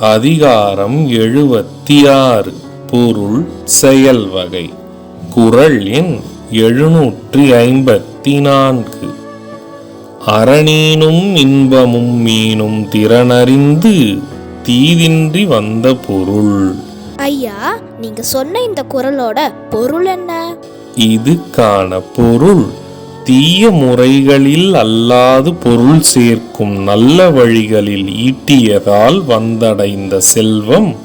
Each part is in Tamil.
அதிகாரம் எழுபத்தி ஆறு பொருள் செயல் வகை. குரல் எண் எழுநூற்றி ஐம்பத்தி நான்கு அரணீனும் இன்பமும் மீனும் திறனறிந்து தீதின்றி வந்த பொருள். ஐயா நீங்க சொன்ன இந்த குரலோட பொருள் என்ன? இதுக்கான பொருள் தீய முறைகளில் அல்லாது பொருள் சேர்க்கும் நல்ல வழிகளில் ஈட்டியதால் வந்தடைந்த செல்வம்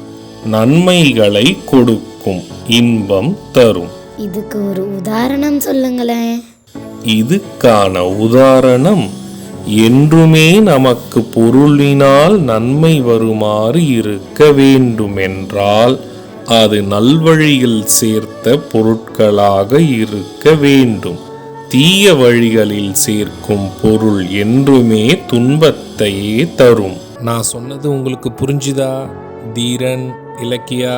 நன்மைகளை கொடுக்கும் இன்பம் தரும். இதுக்கு ஒரு உதாரணம் சொல்லுங்களேன். இதுக்கான உதாரணம் என்றுமே நமக்கு பொருளினால் நன்மை வருமாறு இருக்க வேண்டுமென்றால் அது நல்வழியில் சேர்த்த பொருட்களாக இருக்க வேண்டும். தீய வழிகளில் சேர்க்கும் பொருள் என்றுமே துன்பத்தையே தரும். நான் சொன்னது உங்களுக்கு புரிஞ்சுதா? தீரன் இலக்கியா?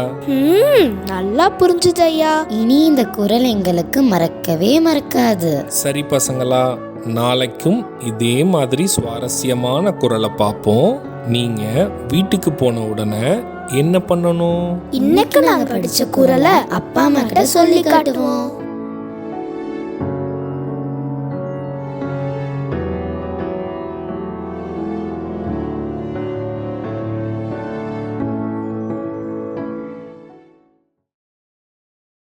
நல்லா புரிஞ்சுது ஐயா இனி இந்த குரல் எங்களுக்கு மறக்கவே மறக்காது. சரி பசங்களா நாளைக்கும் இதே மாதிரி சுவாரஸ்யமான குரலை பார்ப்போம். நீங்க வீட்டுக்கு போன உடனே என்ன பண்ணணும்? இன்னைக்கு நாங்க படிச்ச குரலை அப்பா அம்மா கிட்ட சொல்லி காட்டுவோம்.